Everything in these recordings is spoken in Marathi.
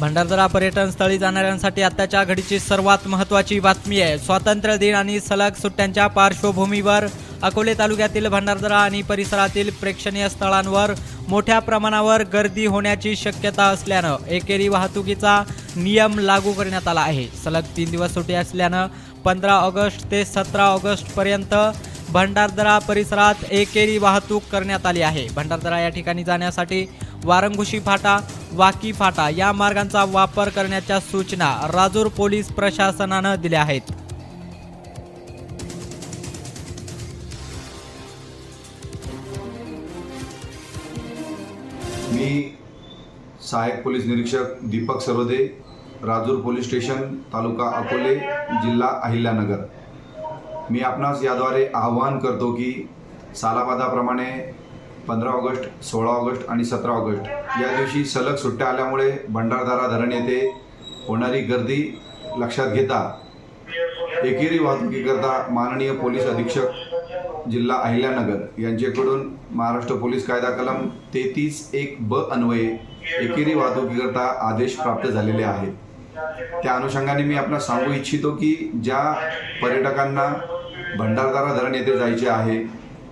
भंडारदरा पर्यटन स्थळी जाणाऱ्यांसाठी आताच्या घडीची सर्वात महत्त्वाची बातमी आहे. स्वातंत्र्य दिन आणि सलग सुट्ट्यांच्या पार्श्वभूमीवर अकोले तालुक्यातील भंडारदरा आणि परिसरातील प्रेक्षणीय स्थळांवर मोठ्या प्रमाणावर गर्दी होण्याची शक्यता असल्यानं एकेरी वाहतुकीचा नियम लागू करण्यात आला आहे. सलग तीन दिवस सुट्टी असल्यानं पंधरा ऑगस्ट ते सतरा ऑगस्टपर्यंत भंडारदरा परिसरात एकेरी वाहतूक करण्यात आली आहे. भंडारदरा या ठिकाणी जाण्यासाठी वारंगुशी फाटा वाकी फाटा या मार्गांचा वापर करण्याच्या सूचना राजूर पोलीस प्रशासनानं दिल्या आहेत. मी सहाय्यक पोलीस निरीक्षक दीपक सर्वदे राजूर पोलीस स्टेशन तालुका अकोले जिल्हा अहिल्यानगर. मी आपणास याद्वारे आवाहन करतो की सालाबादाप्रमाणे पंधरा ऑगस्ट सोळा ऑगस्ट आणि सतरा ऑगस्ट. या दिवशी सलग सुट्ट्या आल्यामुळे भंडारदारा धरण येथे होणारी गर्दी लक्षात घेता एकेरी वाहतुकीकरता माननीय पोलीस अधीक्षक जिल्हा अहिल्यानगर यांच्याकडून महाराष्ट्र पोलीस कायदा कलम तेहतीस एक ब अन्वये एकेरी वाहतुकीकरता आदेश प्राप्त झालेले आहेत. त्या अनुषंगाने मी आपणास सांगू इच्छितो की ज्या पर्यटकांना भंडारदारा धरण येथे जायचे आहे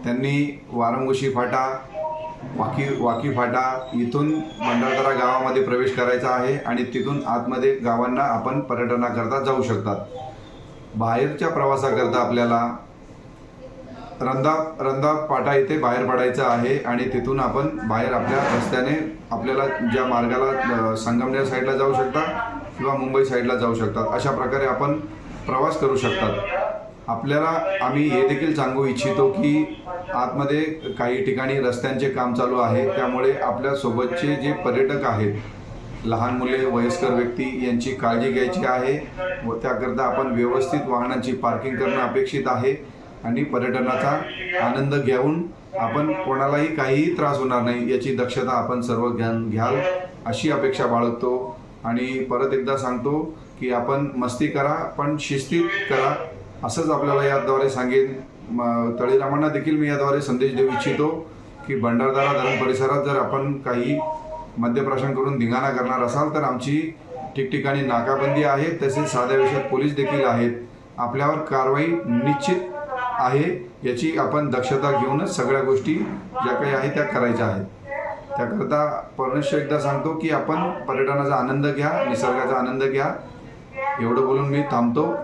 त्यांनी वारंगुशी फाटा वाकी वाकी फाटा इथून भंडारदरा गावामध्ये प्रवेश करायचा आहे आणि तिथून आतमध्ये गावांना आपण पर्यटनाकरता जाऊ शकतात. बाहेरच्या प्रवासाकरता आपल्याला रंधा रंधा पाटा इथे बाहेर पडायचं आहे आणि तिथून आपण बाहेर आपल्या रस्त्याने आपल्याला ज्या मार्गाला संगमनेर साईडला जाऊ शकता किंवा मुंबई साईडला जाऊ शकतात. अशा प्रकारे आपण प्रवास करू शकतात. आपल्याला आम्ही हे देखील सांगू इच्छितो की आतमध्ये काही ठिकाणी रस्त्यांचे काम चालू आहे. त्यामुळे आपल्या सोबतचे जे पर्यटक आहेत लहान मुले वयस्कर व्यक्ती यांची काळजी घ्यायची आहे व त्याकरता आपण व्यवस्थित वाहनांची पार्किंग करणं अपेक्षित आहे आणि पर्यटनाचा आनंद घेऊन आपण कोणालाही काहीही त्रास होणार नाही याची दक्षता आपण सर्व घ्यान घ्याल अशी अपेक्षा बाळगतो. आणि परत एकदा सांगतो की आपण मस्ती करा पण शिस्तीत करा. असंच आपल्याला याद्वारे सांगेन. तळीरामांना देखील मी याद्वारे संदेश देऊ इच्छितो की भंडारदारा धरण परिसरात जर आपण काही मद्यप्राशन करून धिंगाणा करणार असाल तर आमची ठिकठिकाणी नाकाबंदी आहे तसेच साध्या विषयात पोलीस देखील आहेत. आपल्यावर कारवाई निश्चित आहे याची आपण दक्षता घेऊनच सगळ्या गोष्टी ज्या काही आहेत त्या करायच्या आहेत. त्याकरता परमेश एकदा सांगतो की आपण पर्यटनाचा आनंद घ्या निसर्गाचा आनंद घ्या. एवढं बोलून मी थांबतो.